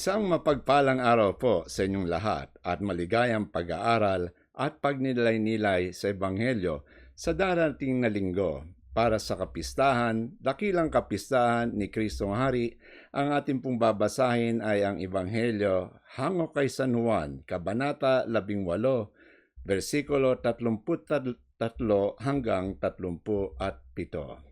Isang mapagpalang araw po sa inyong lahat at maligayang pag-aaral at pagnilay-nilay sa Ebanghelyo sa darating na linggo para sa kapistahan, dakilang kapistahan ni Kristong Hari. Ang ating pong babasahin ay ang Ebanghelyo hango kay San Juan, Kabanata 18, versikulo 33 hanggang 37.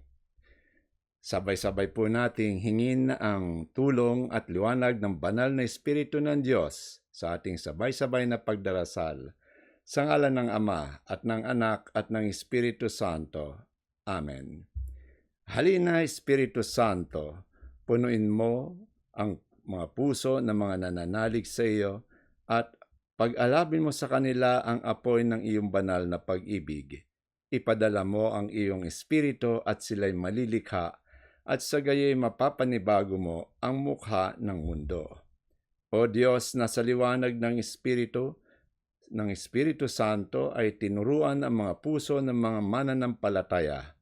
Sabay-sabay po nating hingin ang tulong at liwanag ng banal na Espiritu ng Diyos sa ating sabay-sabay na pagdarasal. Sa ngalan ng Ama at ng Anak at ng Espiritu Santo. Amen. Halina, Espiritu Santo, punuin mo ang mga puso ng mga nananalig sa iyo at pag-alabin mo sa kanila ang apoy ng iyong banal na pag-ibig. Ipadala mo ang iyong Espiritu at sila'y malilikha at sa gayoy mapapanibago mo ang mukha ng mundo. O Diyos na sa liwanag ng Espiritu, ng Espiritu Santo ay tinuruan ang mga puso ng mga mananampalataya.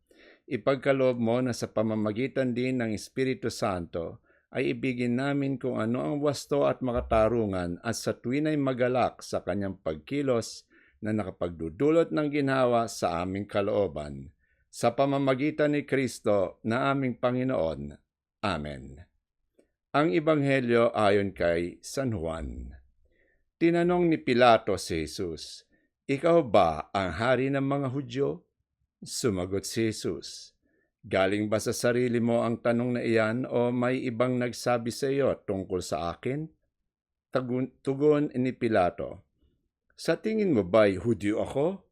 Ipagkaloob mo na sa pamamagitan din ng Espiritu Santo ay ibigin namin kung ano ang wasto at makatarungan at sa tuwin ay magalak sa kanyang pagkilos na nakapagdudulot ng ginhawa sa aming kalooban sa pamamagitan ni Kristo na aming Panginoon. Amen. Ang Ebanghelyo ayon kay San Juan. Tinanong ni Pilato si Jesus, Ikaw ba ang hari ng mga Hudyo? Sumagot si Jesus, Galing ba sa sarili mo ang tanong na iyan o may ibang nagsabi sa iyo tungkol sa akin? Tugon ni Pilato, Sa tingin mo ba'y Hudyo ako?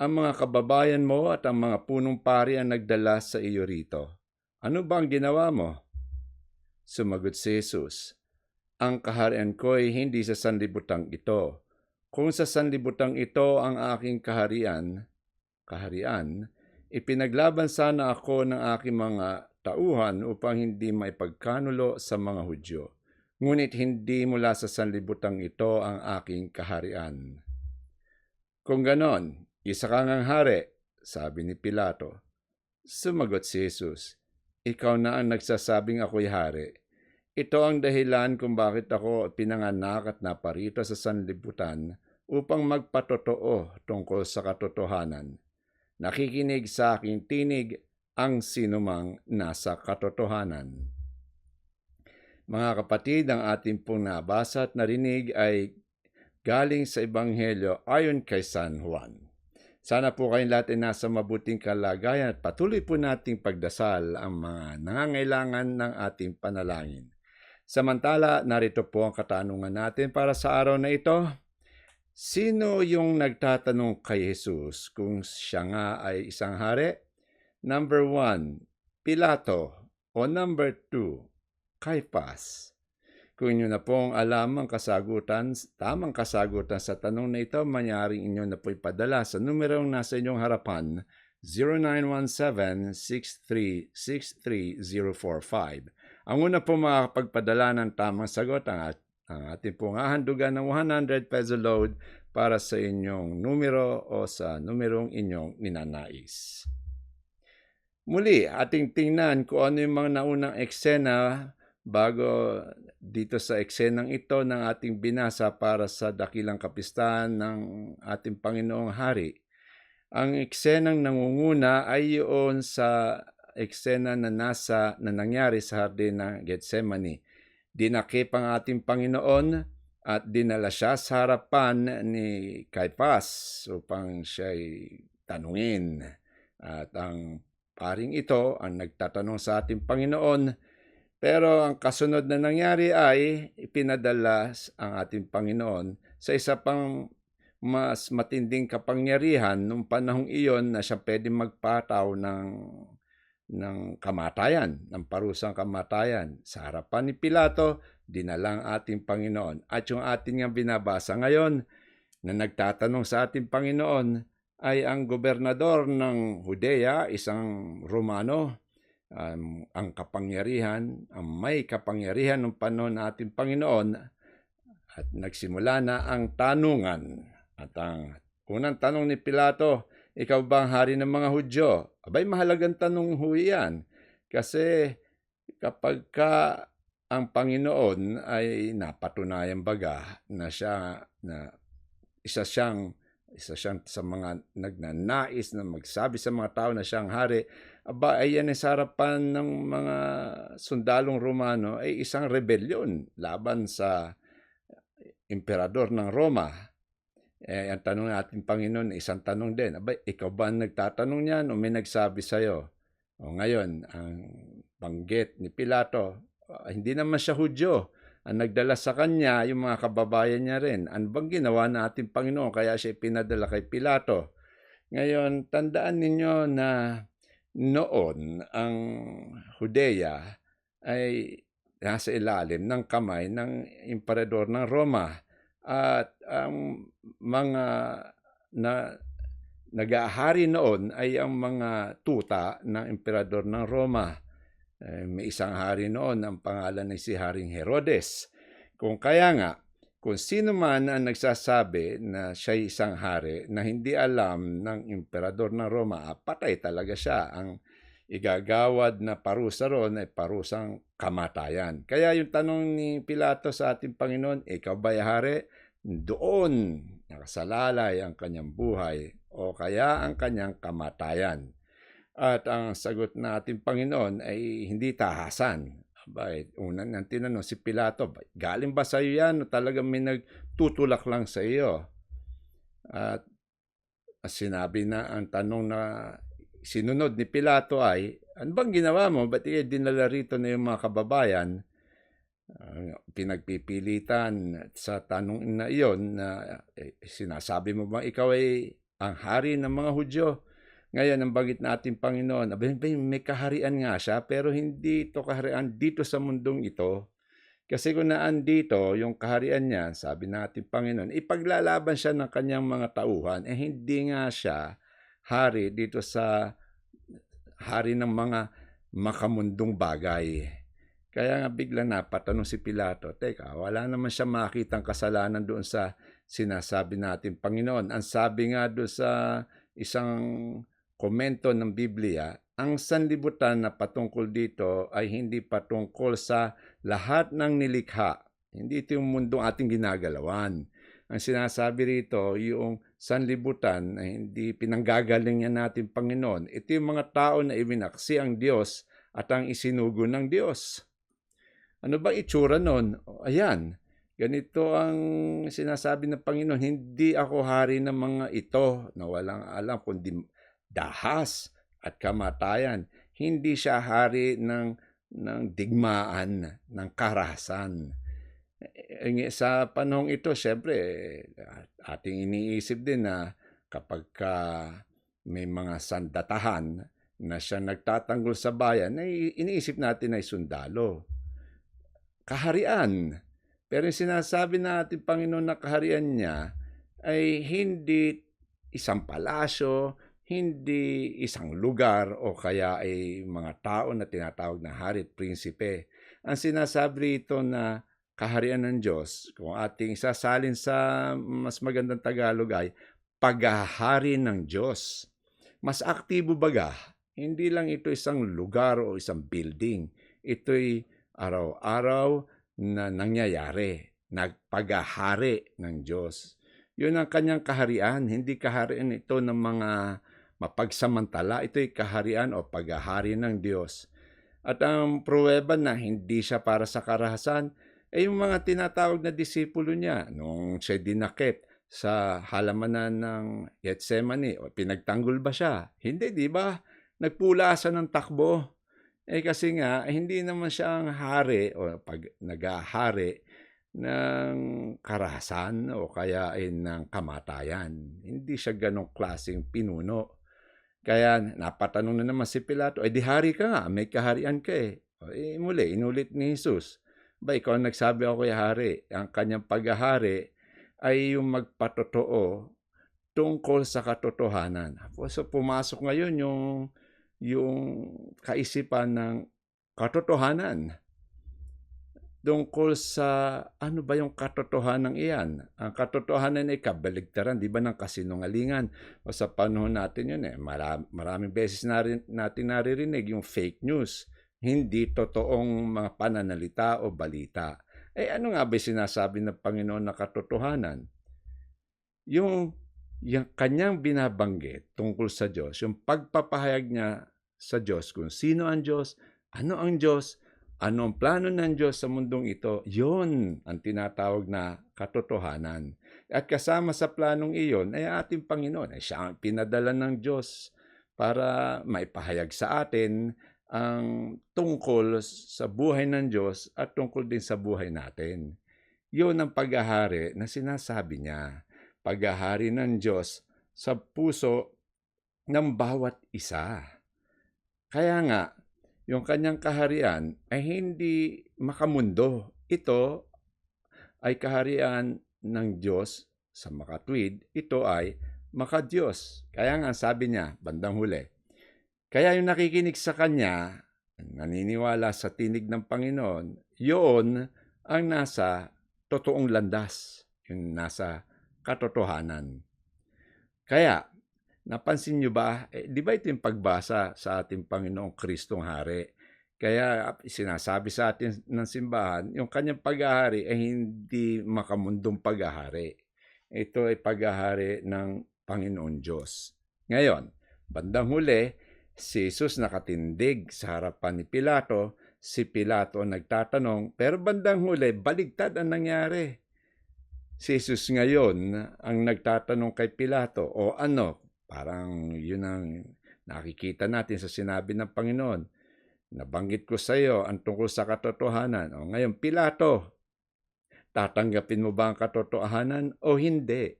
Ang mga kababayan mo at ang mga punong pari ang nagdala sa iyo rito. Ano ba ang ginawa mo? Sumagot si Jesus, Ang kaharian ko ay hindi sa sanlibutang ito. Kung sa sanlibutang ito ang aking kaharian, kaharian, ipinaglaban sana ako ng aking mga tauhan upang hindi maipagkanulo sa mga Hudyo. Ngunit hindi mula sa sanlibutang ito ang aking kaharian. Kung ganon, isa ka ngang hari, sabi ni Pilato. Sumagot si Jesus, Ikaw na ang nagsasabing ako'y hari. Ito ang dahilan kung bakit ako pinanganak at naparito sa sanlibutan upang magpatotoo tungkol sa katotohanan. Nakikinig sa aking tinig ang sinumang nasa katotohanan. Mga kapatid, ang ating pong nabasa at narinig ay galing sa Ebanghelyo ayon kay San Juan. Sana po kayong lahat ay nasa mabuting kalagayan at patuloy po nating pagdasal ang mga nangangailangan ng ating panalangin. Samantala, narito po ang katanungan natin para sa araw na ito. Sino yung nagtatanong kay Jesus kung siya nga ay isang hari? Number one, Pilato. O number two, Caiaphas. Kung inyo na pong alam ang kasagutan, tamang kasagutan sa tanong na ito, manyaring inyo na po ipadala sa numerong nasa inyong harapan 0917-6363-045. Ang una po makakapagpadala ng tamang sagot ang, at, ang ating pong hahandugan ng 100 peso load para sa inyong numero o sa numerong inyong ninanais. Muli, ating tingnan kung ano yung mga naunang eksena bago dito sa eksenang ito ng ating binasa para sa dakilang kapistahan ng ating Panginoong Hari. Ang eksenang nangunguna ay yun sa eksena na nasa na nangyari sa hardin ng Gethsemane. Dinakip ang ating Panginoon at dinala siya sa harapan ni Caiaphas upang siya'y tanungin. At ang paring ito ang nagtatanong sa ating Panginoon, pero ang kasunod na nangyari ay ipinadala ang ating Panginoon sa isa pang mas matinding kapangyarihan nung panahong iyon na siya pwedeng magpataw ng ng kamatayan, ng parusang kamatayan. Sa harapan ni Pilato, dinalang ating Panginoon. At yung ating nga binabasa ngayon na nagtatanong sa ating Panginoon ay ang gobernador ng Judea, isang Romano, um, ang kapangyarihan, ang may kapangyarihan ng panahon ng ating Panginoon at nagsimula na ang tanungan. At ang unang tanong ni Pilato, ikaw ba ang hari ng mga Hudyo? Abay, mahalagang tanong ho yan. Kasi kapag ka ang Panginoon ay napatunayan baga na siya na isa siyang isa siyang sa mga nagnanais na magsabi sa mga tao na siyang hari, aba ay yan ay sa harapan ng mga sundalong Romano ay isang rebelyon laban sa emperador ng Roma. Eh, ang tanong natin, Panginoon, isang tanong din. Aba, ikaw ba ang nagtatanong niyan o may nagsabi sa'yo? O ngayon, ang banggit ni Pilato, ah, hindi naman siya Hudyo. Ang nagdala sa kanya, yung mga kababayan niya rin. Ano bang ginawa natin, Panginoon? Kaya siya pinadala kay Pilato. Ngayon, tandaan ninyo na noon ang Hudeya ay nasa ilalim ng kamay ng emperador ng Roma at ang mga na nag-ahari noon ay ang mga tuta ng emperador ng Roma. Eh, may isang hari noon ang pangalan ay si Haring Herodes. Kung kaya nga, kung sino man ang nagsasabi na siya isang hari na hindi alam ng emperador ng Roma, ah, patay talaga siya. Ang igagawad na parusa ron ay parusang kamatayan. Kaya yung tanong ni Pilato sa ating Panginoon, ikaw ba hari? Doon nakasalalay ang kanyang buhay o kaya ang kanyang kamatayan. At ang sagot na Panginoon ay hindi tahasan. Abay, una nang tinanong si Pilato, galing ba sa iyo yan o talagang may nagtutulak lang sa iyo? At sinabi na ang tanong na sinunod ni Pilato ay, ano bang ginawa mo? Ba't eh, dinala rito na yung mga kababayan? Pinagpipilitan sa tanong na iyon na eh, sinasabi mo ba ikaw ay ang hari ng mga Hudyo? Ngayon, ang bagit natin Panginoon, abay, may kaharian nga siya, pero hindi ito kaharian dito sa mundong ito. Kasi kung naan dito, yung kaharian niya, sabi natin Panginoon, ipaglalaban siya ng kanyang mga tauhan, eh hindi nga siya hari dito sa hari ng mga makamundong bagay. Kaya nga bigla napatanong si Pilato, Teka, wala naman siya makitang kasalanan doon sa sinasabi natin Panginoon. Ang sabi nga doon sa isang komento ng Biblia, ang sanlibutan na patungkol dito ay hindi patungkol sa lahat ng nilikha. Hindi ito yung mundong ating ginagalawan. Ang sinasabi rito, yung sanlibutan na hindi pinanggagalingan natin Panginoon, ito yung mga tao na ibinaksi ang Diyos at ang isinugo ng Diyos. Ano ba itsura nun? Ayan, ganito ang sinasabi ng Panginoon, hindi ako hari ng mga ito na walang alam kundi dahas at kamatayan. Hindi siya hari ng, ng digmaan, ng karahasan. E, sa panahong ito, syempre, ating iniisip din na kapag ka may mga sandatahan na siya nagtatanggol sa bayan, ay iniisip natin ay sundalo kaharian. Pero yung sinasabi natin, Panginoon, na kaharian niya ay hindi isang palasyo, hindi isang lugar o kaya ay mga tao na tinatawag na hari at prinsipe. Ang sinasabi rito na kaharian ng Diyos, kung ating sasalin sa mas magandang Tagalog ay paghahari ng Diyos. Mas aktibo baga, hindi lang ito isang lugar o isang building. Ito'y araw-araw na nangyayari, nagpagahari ng Diyos. Yun ang kanyang kaharian, hindi kaharian ito ng mga mapagsamantala, ito'y kaharian o paghahari ng Diyos. At ang pruweba na hindi siya para sa karahasan, ay yung mga tinatawag na disipulo niya nung siya dinakip sa halamanan ng Gethsemane o pinagtanggol ba siya? Hindi, di ba? Nagpulasan ng takbo. Eh kasi nga, eh, hindi naman siya ang hari o pag nagahari ng karahasan o kaya ay ng kamatayan. Hindi siya ganong klaseng pinuno. Kaya napatanong na naman si Pilato, eh di hari ka nga, may kaharian ka eh. O, eh muli, inulit ni Jesus. Ba, ikaw nagsabi ako kay hari. Ang kanyang paghahari ay yung magpatotoo tungkol sa katotohanan. So pumasok ngayon yung yung kaisipan ng katotohanan tungkol sa ano ba yung katotohanan iyan. Ang katotohanan ay kabaligtaran, di ba, ng kasinungalingan. O sa panahon natin yun eh, marami, maraming beses na rin, natin naririnig yung fake news. hindi totoong mga pananalita o balita. Eh ano nga ba sinasabi ng Panginoon na katotohanan? Yung, yung kanyang binabanggit tungkol sa Diyos, yung pagpapahayag niya sa Diyos kung sino ang Diyos, ano ang Diyos, ano ang plano ng Diyos sa mundong ito, yon ang tinatawag na katotohanan. At kasama sa planong iyon ay ating Panginoon. Ay siya ang pinadala ng Diyos para maipahayag sa atin ang tungkol sa buhay ng Diyos at tungkol din sa buhay natin. Yun ang paghahari na sinasabi niya. Paghahari ng Diyos sa puso ng bawat isa. Kaya nga, yung kanyang kaharian ay hindi makamundo. Ito ay kaharian ng Diyos sa makatwid. Ito ay makadiyos. Kaya nga sabi niya, bandang huli, kaya yung nakikinig sa kanya, naniniwala sa tinig ng Panginoon, yun ang nasa totoong landas, yung nasa katotohanan. Kaya, Napansin nyo ba, eh, di ba ito yung pagbasa sa ating Panginoong Kristong Hari? Kaya sinasabi sa atin ng simbahan, yung kanyang paghahari ay hindi makamundong paghahari. Ito ay paghahari ng Panginoon Diyos. Ngayon, bandang huli, si Jesus nakatindig sa harapan ni Pilato, si Pilato nagtatanong, pero bandang huli, baligtad ang nangyari. Si Jesus ngayon ang nagtatanong kay Pilato, o ano, Parang yun ang nakikita natin sa sinabi ng Panginoon. Nabanggit ko sa iyo ang tungkol sa katotohanan. O ngayon, Pilato, tatanggapin mo ba ang katotohanan o hindi?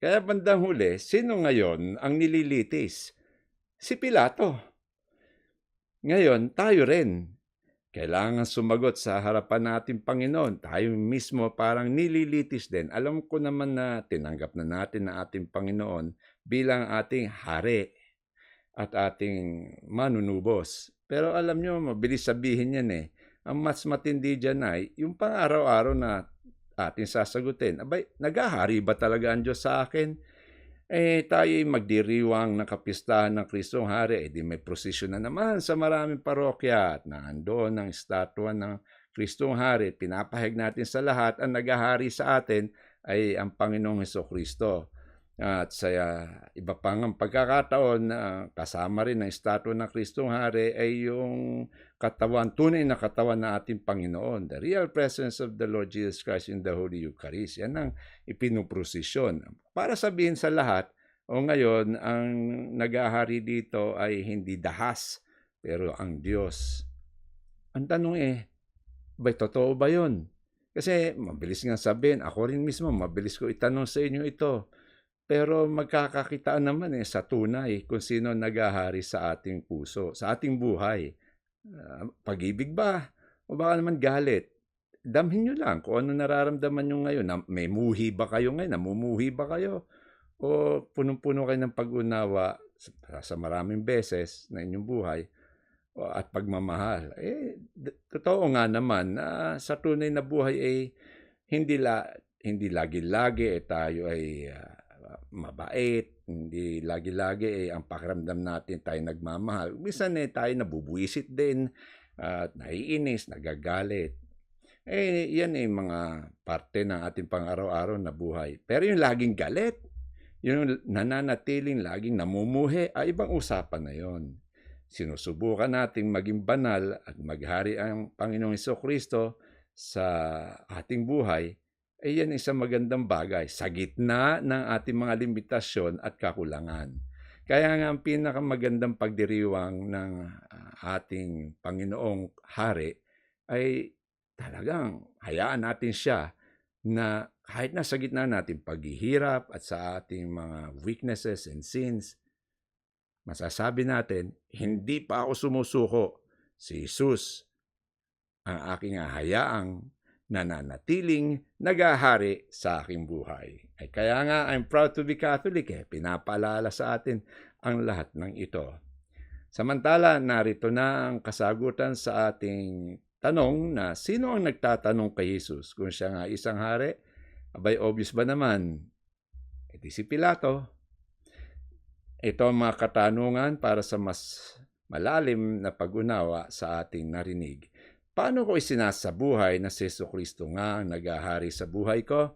Kaya bandang huli, sino ngayon ang nililitis? Si Pilato. Ngayon, tayo rin. Kailangan sumagot sa harapan natin Panginoon. Tayo mismo parang nililitis din. Alam ko naman na tinanggap na natin na ating Panginoon bilang ating hari at ating manunubos. Pero alam nyo, mabilis sabihin yan eh. Ang mas matindi dyan ay yung pang-araw-araw na ating sasagutin. Abay, nagahari ba talaga ang Diyos sa akin? Eh, tayo magdiriwang ng kapistahan ng Kristong Hari. Eh, di may prosesyon na naman sa maraming parokya at naandoon ang estatwa ng Kristong Hari. Pinapahig natin sa lahat ang nagahari sa atin ay ang Panginoong Heso Kristo. At sa uh, iba pang ang pagkakataon na uh, kasama rin ang estatwa ng Kristong Hari ay yung katawan, tunay na katawan ng ating Panginoon. The real presence of the Lord Jesus Christ in the Holy Eucharist. Yan ang ipinuprosesyon. Para sabihin sa lahat, o ngayon, ang nagahari dito ay hindi dahas, pero ang Diyos. Ang tanong eh, ba totoo ba yun? Kasi mabilis nga sabihin, ako rin mismo, mabilis ko itanong sa inyo ito pero magkakakitaan naman eh sa tunay kung sino nagahari sa ating puso, sa ating buhay. Uh, pag-ibig ba? O baka naman galit? Damhin nyo lang kung ano nararamdaman nyo ngayon. May muhi ba kayo ngayon? Namumuhi ba kayo? O punong-puno kayo ng pag-unawa sa, maraming beses na inyong buhay at pagmamahal. Eh, totoo nga naman na sa tunay na buhay ay eh, hindi la hindi lagi-lagi eh tayo ay uh, mabait, hindi lagi-lagi eh, ang pakiramdam natin tayo nagmamahal. Minsan eh, tayo nabubuisit din, at naiinis, nagagalit. Eh, yan eh, mga parte ng ating pang-araw-araw na buhay. Pero yung laging galit, yung nananatiling laging namumuhi, ay ibang usapan na yon. Sinusubukan nating maging banal at maghari ang Panginoong Kristo sa ating buhay ay yan isang magandang bagay sa gitna ng ating mga limitasyon at kakulangan. Kaya nga ang pinakamagandang pagdiriwang ng uh, ating Panginoong Hari ay talagang hayaan natin siya na kahit na sa gitna natin paghihirap at sa ating mga weaknesses and sins, masasabi natin, hindi pa ako sumusuko. Si Jesus ang aking hayaang nananatiling nagahari sa aking buhay. Ay kaya nga I'm proud to be Catholic eh. Pinapaalala sa atin ang lahat ng ito. Samantala, narito na ang kasagutan sa ating tanong na sino ang nagtatanong kay Jesus? Kung siya nga isang hari, abay obvious ba naman? E di si Pilato. Ito ang mga katanungan para sa mas malalim na pag-unawa sa ating narinig. Paano ko isinasabuhay na si Yesu Kristo nga ang nagahari sa buhay ko?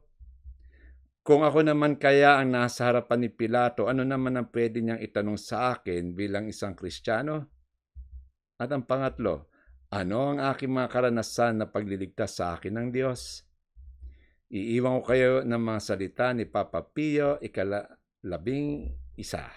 Kung ako naman kaya ang nasa harapan ni Pilato, ano naman ang pwede niyang itanong sa akin bilang isang Kristiyano? At ang pangatlo, ano ang aking mga karanasan na pagliligtas sa akin ng Diyos? Iiwan ko kayo ng mga salita ni Papa Pio, ikalabing isa.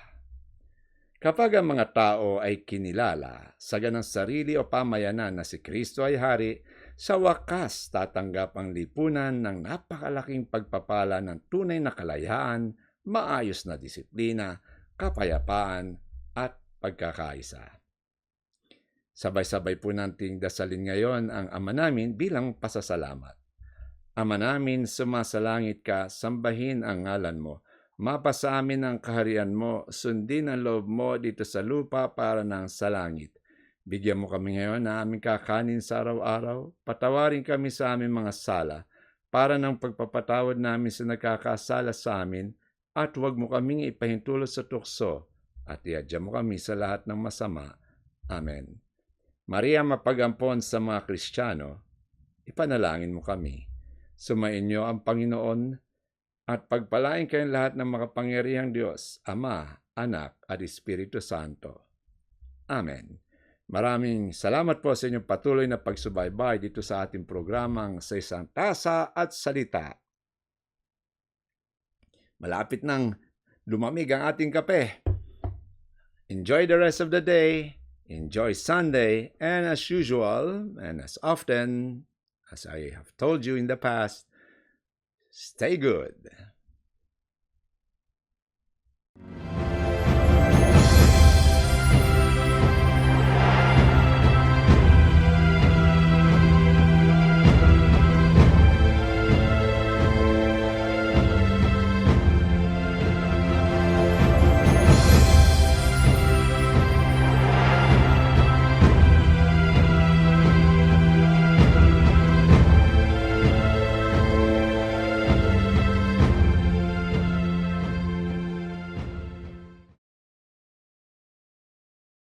Kapag ang mga tao ay kinilala sa ganang sarili o pamayanan na si Kristo ay hari, sa wakas tatanggap ang lipunan ng napakalaking pagpapala ng tunay na kalayaan, maayos na disiplina, kapayapaan, at pagkakaisa. Sabay-sabay po nating dasalin ngayon ang Ama namin bilang pasasalamat. Ama namin, sumasalangit ka, sambahin ang ngalan mo Mapa sa amin ang kaharian mo, sundin ang loob mo dito sa lupa para ng sa langit. Bigyan mo kami ngayon na aming kakanin sa araw-araw. Patawarin kami sa aming mga sala, para ng pagpapatawad namin sa nagkakasala sa amin, at huwag mo kaming ipahintulot sa tukso, at iadya mo kami sa lahat ng masama. Amen. Maria mapagampon sa mga Kristiyano, ipanalangin mo kami. Sumainyo ang Panginoon, at pagpalain kayong lahat ng makapangyarihang Diyos, Ama, Anak, at Espiritu Santo. Amen. Maraming salamat po sa inyong patuloy na pagsubaybay dito sa ating programang sa isang tasa at salita. Malapit nang lumamig ang ating kape. Enjoy the rest of the day. Enjoy Sunday. And as usual, and as often as I have told you in the past, Stay good.